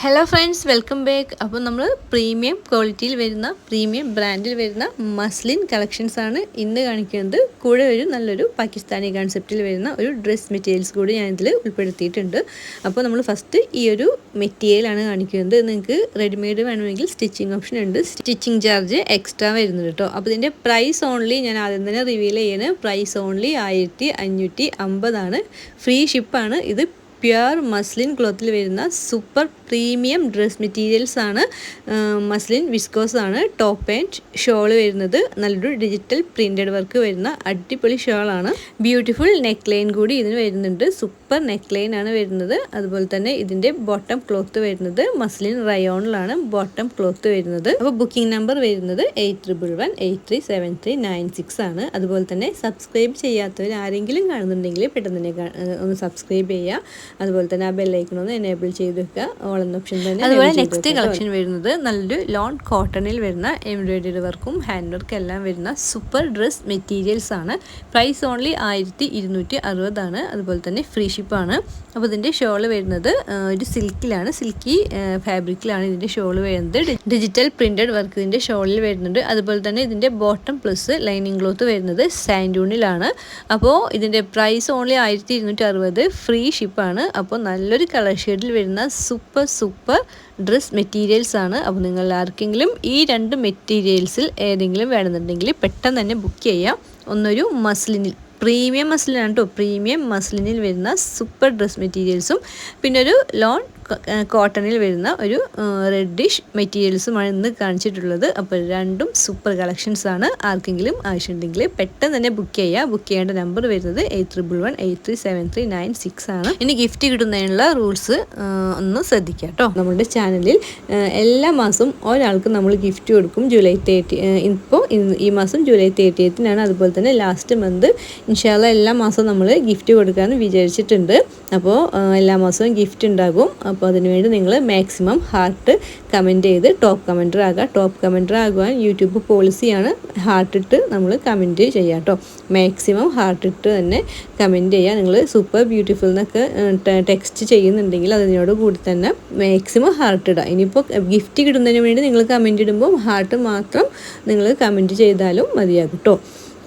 Hello friends welcome back അപ്പോൾ നമ്മൾ premium ക്വാളിറ്റിയിൽ വരുന്ന പ്രീമിയം ബ്രാൻഡിൽ വരുന്ന മസ്ലിൻ കളക്ഷൻസ് ആണ് ഇന്ന് കാണിക്കുന്നത്. കൂടെ ഒരു നല്ലൊരു പാകിസ്ഥാനി കൺസെപ്റ്റിൽ വരുന്ന ഒരു ഡ്രസ് മെറ്റീരിയൽസ് കൂടി ഞാൻ ഇതിൽ ഉൾപ്പെടുത്തിയിട്ടുണ്ട്. അപ്പോൾ നമ്മൾ ഫസ്റ്റ് ഈ ഒരു മെറ്റീരിയലാണ് കാണിക്കുന്നത്. നിങ്ങൾക്ക് റെഡിമെയ്ഡ് വേണമെങ്കിൽ സ്റ്റിച്ചിങ് ഓപ്ഷൻ ഉണ്ട്. സ്റ്റിച്ചിങ് ചാർജ് എക്സ്ട്രാ വരുന്നത് കേട്ടോ അപ്പോൾ ഇതിന്റെ പ്രൈസ് ഓൺലി ഞാൻ ആദ്യം തന്നെ റിവീൽ ചെയ്യുന്നത് പ്രൈസ് ഓൺലി ആയിരത്തി അഞ്ഞൂറ്റി അമ്പതാണ്. ഫ്രീ ഷിപ്പാണ് ഇത് പ്യുർ മസ്ലിൻ ക്ലോത്തിൽ വരുന്ന സൂപ്പർ പ്രീമിയം ഡ്രസ് മെറ്റീരിയൽസ് ആണ് മസ്ലിൻ വിസ്കോസ് ആണ് ടോപ്പ് ആൻഡ് ഷോൾ വരുന്നത് നല്ലൊരു ഡിജിറ്റൽ പ്രിന്റഡ് വർക്ക് വരുന്ന അടിപൊളി ഷോളാണ് ബ്യൂട്ടിഫുൾ നെക്ക് ലൈൻ കൂടി ഇതിന് വരുന്നുണ്ട് സൂപ്പർ നെക്ക് ലൈൻ ആണ് വരുന്നത്. അതുപോലെ തന്നെ ഇതിന്റെ ബോട്ടം ക്ലോത്ത് വരുന്നത് മസ്ലിൻ റയോണിലാണ് ബോട്ടം ക്ലോത്ത് വരുന്നത്. അപ്പോൾ ബുക്കിംഗ് നമ്പർ വരുന്നത് eight triple one eight three seven three nine six ആണ്. അതുപോലെ തന്നെ സബ്സ്ക്രൈബ് ചെയ്യാത്തവർ ആരെങ്കിലും കാണുന്നുണ്ടെങ്കിൽ പെട്ടെന്ന് തന്നെ ഒന്ന് സബ്സ്ക്രൈബ് ചെയ്യുക. അതുപോലെ തന്നെ ആ ബെല്ലൈക്കൺ ഒന്ന് എനേബിൾ ചെയ്ത് വെക്കുക. ഓൾ എന്ന ഓപ്ഷൻ തന്നെ അതുപോലെ നെക്സ്റ്റ് കളക്ഷൻ വരുന്നത് നല്ലൊരു ലോൺ കോട്ടണിൽ വരുന്ന എംബ്രോയിഡറി വർക്കും ഹാൻഡ് വർക്ക് എല്ലാം വരുന്ന സൂപ്പർ ഡ്രസ് മെറ്റീരിയൽസ് ആണ്. പ്രൈസ് ഓൺലി ആയിരത്തി ഇരുന്നൂറ്റി അറുപതാണ്. അതുപോലെ തന്നെ ഫ്രീ ഷിപ്പാണ് അപ്പോൾ ഇതിന്റെ ഷോൾ വരുന്നത് ഒരു സിൽക്കിലാണ്. സിൽക്കി ഫാബ്രിക്കിലാണ് ഇതിന്റെ ഷോൾ വരുന്നത്. ഡിജിറ്റൽ പ്രിന്റഡ് വർക്ക് ഇതിന്റെ ഷോളിൽ വരുന്നുണ്ട്. അതുപോലെ തന്നെ ഇതിന്റെ ബോട്ടം പ്ലസ് ലൈനിങ് ക്ലോത്ത് വരുന്നത് സാൻഡൂണിലാണ്. അപ്പോൾ ഇതിന്റെ പ്രൈസ് ഓൺലി ആയിരത്തി ഇരുന്നൂറ്റി അറുപത് ഫ്രീ ഷിപ്പാണ്. അപ്പോൾ നല്ലൊരു കളർ ഷെയ്ഡിൽ വരുന്ന സൂപ്പർ സൂപ്പർ ഡ്രസ് മെറ്റീരിയൽസ് ആണ്. അപ്പോൾ നിങ്ങൾ ആർക്കെങ്കിലും ഈ രണ്ട് മെറ്റീരിയൽസിൽ ഏതെങ്കിലും വേണമെന്നുണ്ടെങ്കിൽ പെട്ടെന്ന് തന്നെ ബുക്ക് ചെയ്യാം. ഒന്നൊരു മസ്ലിനിൽ. പ്രീമിയം മസ്ലിനാണ് കേട്ടോ പ്രീമിയം മസ്ലിനിൽ വരുന്ന സൂപ്പർ ഡ്രസ് മെറ്റീരിയൽസും. പിന്നെ ഒരു ലോൺ കോട്ടണിൽ വരുന്ന ഒരു റെഡിഷ് മെറ്റീരിയൽസുമാണ് ഇന്ന് കാണിച്ചിട്ടുള്ളത്. അപ്പോൾ രണ്ടും സൂപ്പർ കളക്ഷൻസ് ആണ്. ആർക്കെങ്കിലും ആവശ്യമുണ്ടെങ്കിൽ പെട്ടെന്ന് തന്നെ ബുക്ക് ചെയ്യുക ബുക്ക് ചെയ്യേണ്ട നമ്പർ വരുന്നത് eight triple one eight three seven three nine six ആണ്. ഇനി ഗിഫ്റ്റ് കിട്ടുന്നതിനുള്ള റൂൾസ് ഒന്ന് ശ്രദ്ധിക്കുക കേട്ടോ. നമ്മുടെ ചാനലിൽ എല്ലാ മാസവും ഒരാൾക്ക് നമ്മൾ ഗിഫ്റ്റ് കൊടുക്കും. ജൂലൈ തേർട്ടി ഇപ്പോൾ ഈ മാസം ജൂലൈ തേർട്ടിയത്തിനാണ് അതുപോലെ തന്നെ ലാസ്റ്റ് മന്ത് ഇൻഷാല്ല എല്ലാ മാസവും നമ്മൾ ഗിഫ്റ്റ് കൊടുക്കാമെന്ന് വിചാരിച്ചിട്ടുണ്ട്. അപ്പോൾ എല്ലാ മാസവും ഗിഫ്റ്റ് ഉണ്ടാകും. അപ്പോൾ അതിനുവേണ്ടി നിങ്ങൾ മാക്സിമം ഹാർട്ട് കമന്റ് ചെയ്ത് ടോപ്പ് കമന്റർ ആകുക ടോപ്പ് കമന്റർ ആകുവാൻ യൂട്യൂബ് പോളിസിയാണ് ഹാർട്ട് ഇട്ട് നമ്മൾ കമന്റ് ചെയ്യുക കേട്ടോ മാക്സിമം ഹാർട്ട് ഇട്ട് തന്നെ കമന്റ് ചെയ്യുക നിങ്ങൾ സൂപ്പർ ബ്യൂട്ടിഫുൾ എന്നൊക്കെ ടെക്സ്റ്റ് ചെയ്യുന്നുണ്ടെങ്കിൽ അതിനോട് കൂടി തന്നെ മാക്സിമം ഹാർട്ട് ഇടുക ഇനിയിപ്പോൾ ഗിഫ്റ്റ് കിട്ടുന്നതിന് വേണ്ടി നിങ്ങൾ കമന്റ് ഇടുമ്പോൾ ഹാർട്ട് മാത്രം നിങ്ങൾ കമന്റ് ചെയ്താലും മതിയാകും കേട്ടോ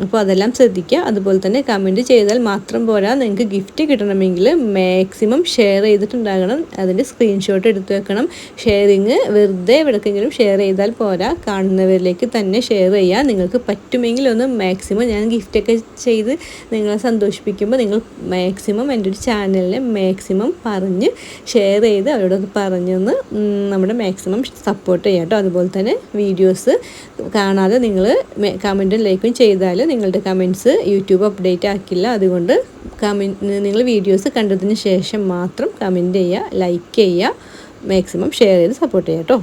അപ്പോൾ അതെല്ലാം ശ്രദ്ധിക്കുക. അതുപോലെ തന്നെ കമന്റ് ചെയ്താൽ മാത്രം പോരാ. നിങ്ങൾക്ക് ഗിഫ്റ്റ് കിട്ടണമെങ്കിൽ മാക്സിമം ഷെയർ ചെയ്തിട്ടുണ്ടാകണം. അതിന്റെ സ്ക്രീൻഷോട്ട് എടുത്തു വെക്കണം. ഷെയറിങ് വെറുതെ എവിടേക്കെങ്കിലും ഷെയർ ചെയ്താൽ പോരാ. കാണുന്നവരിലേക്ക് തന്നെ ഷെയർ ചെയ്യുക. നിങ്ങൾക്ക് പറ്റുമെങ്കിൽ ഒന്ന് മാക്സിമം ഞാൻ ഗിഫ്റ്റൊക്കെ ചെയ്ത് നിങ്ങളെ സന്തോഷിപ്പിക്കുമ്പോൾ നിങ്ങൾ മാക്സിമം എന്റെ ഒരു ചാനലിനെ മാക്സിമം പറഞ്ഞ് ഷെയർ ചെയ്ത് അവരോടൊന്ന് പറഞ്ഞൊന്ന് നമ്മുടെ മാക്സിമം സപ്പോർട്ട് ചെയ്യാം കേട്ടോ. അതുപോലെ തന്നെ വീഡിയോസ് കാണാതെ നിങ്ങൾ കമന്റും ലൈക്കും ചെയ്താൽ നിങ്ങളുടെ കമന്റ്സ് യൂട്യൂബ് അപ്ഡേറ്റ് ആക്കില്ല. അതുകൊണ്ട് കമന്റ് നിങ്ങൾ വീഡിയോസ് കണ്ടതിന് ശേഷം മാത്രം കമന്റ് ചെയ്യുക ലൈക്ക് ചെയ്യുക മാക്സിമം ഷെയർ ചെയ്ത് സപ്പോർട്ട് ചെയ്യാം കേട്ടോ